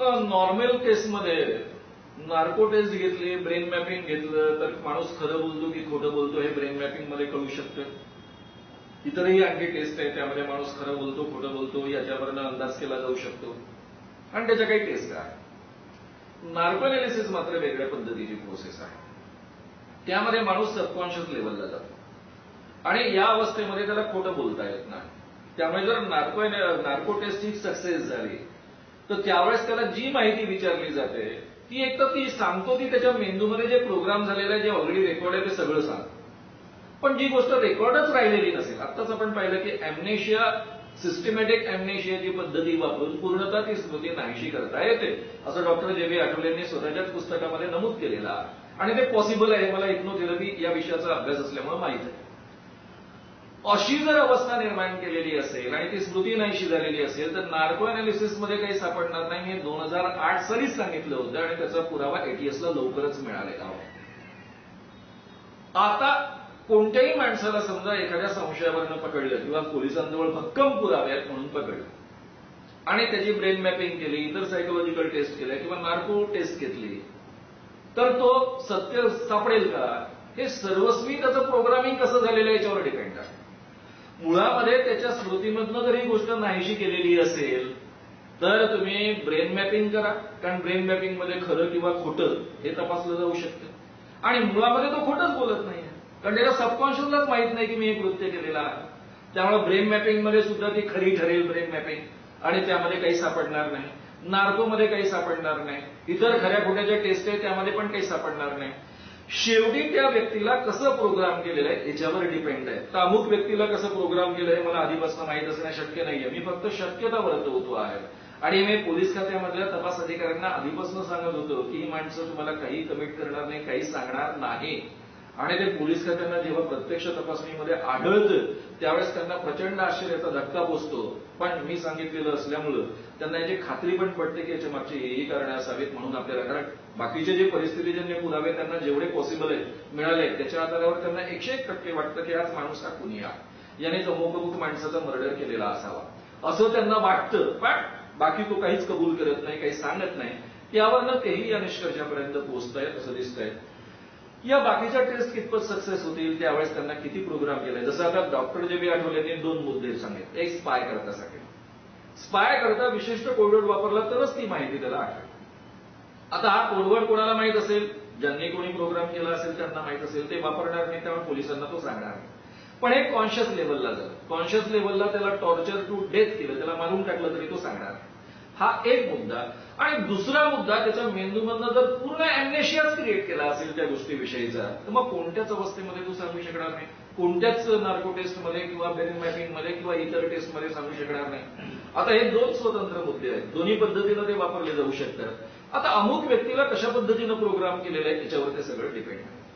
Normal केसमध्ये narco test घेतली brain mapping घेतलं तर माणूस खरं बोलतो की खोटं बोलतो हे ब्रेन मॅपिंगमध्ये कळू शकतं. इतरही आणखी टेस्ट आहे त्यामध्ये माणूस खरं बोलतो खोटं बोलतो याच्यावरनं अंदाज केला जाऊ शकतो. आणि त्याच्या काही टेस्ट आहे नार्को अनालिसिस मात्र वेगळ्या पद्धतीची प्रोसेस आहे. त्यामध्ये माणूस सबकॉन्शियस लेवलला जातो. आणि या अवस्थेमध्ये त्याला खोटं बोलता येत नाही. त्यामुळे जर नार्को नार्को टेस्ट ही सक्सेस झाली तर त्यावेळेस त्याला जी माहिती विचारली जाते ती एक तर ती सांगतो ती त्याच्या मेंदूमध्ये जे प्रोग्राम झालेलं आहे जे ऑलरेडी रेकॉर्ड आहे ते सगळं सांगतो. पण जी गोष्ट रेकॉर्डच राहिलेली नसेल आत्ताच आपण पाहिलं की अॅमनेशिया सिस्टमॅटिक जी पद्धती वापरून पूर्णतः ती स्मृती नाहीशी करता येते. असं डॉक्टर जे बी आठवलेंनी स्वतःच्याच पुस्तकामध्ये नमूद केलेलं आणि ते पॉसिबल आहे मला इग्नोथेरपी या विषयाचा अभ्यास असल्यामुळे माहीत आहे. अशी जर अवस्था निर्माण केलेली असेल आणि ती स्मृती नाहीशी झालेली असेल तर नार्को अनालिसिसमध्ये काही सापडणार नाही हे दोन हजार आठ सालीच सांगितलं होतं आणि त्याचा पुरावा एटीएसला लवकरच मिळालेला होता. आता कोणत्याही माणसाला समजा एखाद्या संशयावरनं पकडलं किंवा पोलिसांजवळ भक्कम पुरावे आहेत म्हणून पकडलं आणि त्याची ब्रेन मॅपिंग केली इतर सायकोलॉजिकल टेस्ट केल्या किंवा नार्को टेस्ट घेतली तर तो सत्य सापडेल का? हे सर्वस्वी त्याचं प्रोग्रामिंग कसं झालेलं याच्यावर डिपेंड आहे. मुळामध्ये त्याच्या स्मृतीमधनं जर ही गोष्ट नाहीशी केलेली असेल तर तुम्ही ब्रेन मॅपिंग करा. कारण ब्रेन मॅपिंगमध्ये खरं किंवा खोटं हे तपासलं जाऊ शकतं. आणि मुळामध्ये तो खोटंच बोलत नाही कारण त्याला सबकॉन्शियसलाच माहीत नाही की मी हे कृत्य केलेलं आहे. त्यामुळे ब्रेन मॅपिंगमध्ये सुद्धा ती खरी ठरेल ब्रेन मॅपिंग आणि त्यामध्ये काही सापडणार नाही. नार्कोमध्ये काही सापडणार नाही. इतर खऱ्या खोट्याच्या टेस्ट आहे त्यामध्ये पण काही सापडणार नाही. शेवटी त्या व्यक्तीला कसं प्रोग्राम केलेलं आहे याच्यावर डिपेंड आहे. तर अमुक व्यक्तीला कसं प्रोग्राम केलं आहे मला आधीपासून माहीत असणं शक्य नाहीये. मी फक्त शक्यता वर्तवतो आहे. आणि मी पोलीस खात्यामधल्या तपास अधिकाऱ्यांना आधीपासून सांगत होतो की ही माणसं तुम्हाला काही कमिट करणार नाही काही सांगणार नाही. आणि ते पोलीस खात्यांना जेव्हा प्रत्यक्ष तपासणीमध्ये आढळतं त्यावेळेस त्यांना प्रचंड आश्चर्याचा धक्का पोचतो पण मी सांगितलेलं असल्यामुळं त्यांना याची खात्री पण पडते की याच्या मागची हेही कारण असावीत म्हणून आपल्याला कारण बाकीचे जे परिस्थितीजन्य पुरावे त्यांना जेवढे पॉसिबल आहेत मिळाले त्याच्या आधारावर त्यांना एकशे एक टक्के वाटतं की आज माणूस हा कुणी आहे याने अमुक माणसाचा मर्डर केलेला असावा. असं त्यांना वाटतं पण बाकी तो काहीच कबूल करत नाही काही सांगत नाही. त्यावरनं तेही या निष्कर्षापर्यंत पोहोचतायत असं दिसतंय. या बाकीच्या टेस्ट कितपत सक्सेस होतील त्यावेळेस त्यांना किती प्रोग्राम केले? जसं आता डॉक्टर जे बी आठवलेने दोन मुद्दे सांगितले एक स्पाय करतासाठी स्पाय करता विशिष्ट कोडवर्ड वापरला तरच ती माहिती त्याला आठवेल. आता हा कोडवर्ड कोणाला माहीत असेल? ज्यांनी कोणी प्रोग्राम केला असेल त्यांना माहीत असेल. ते वापरणार नाही त्यामुळे पोलिसांना तो सांगणार नाही. पण हे कॉन्शियस लेवलला झालं कॉन्शियस लेवलला त्याला टॉर्चर टू डेथ केलं त्याला मारून टाकलं तरी तो सांगणार नाही. हा एक मुद्दा. आणि दुसरा मुद्दा त्याच्या मेंदूमधनं जर पूर्ण अॅमनेशियाच क्रिएट केला असेल त्या गोष्टीविषयीचा तर मग कोणत्याच अवस्थेमध्ये तू सांगू शकणार नाही. कोणत्याच नार्को टेस्टमध्ये किंवा बेरिंग मॅपिंगमध्ये किंवा इतर टेस्टमध्ये सांगू शकणार नाही. आता हे दोन स्वतंत्र मुद्दे आहेत. दोन्ही पद्धतीनं ते वापरले जाऊ शकतात. आता अमुक व्यक्तीला कशा पद्धतीनं प्रोग्राम केलेला आहे त्याच्यावर ते सगळं डिपेंड आहे.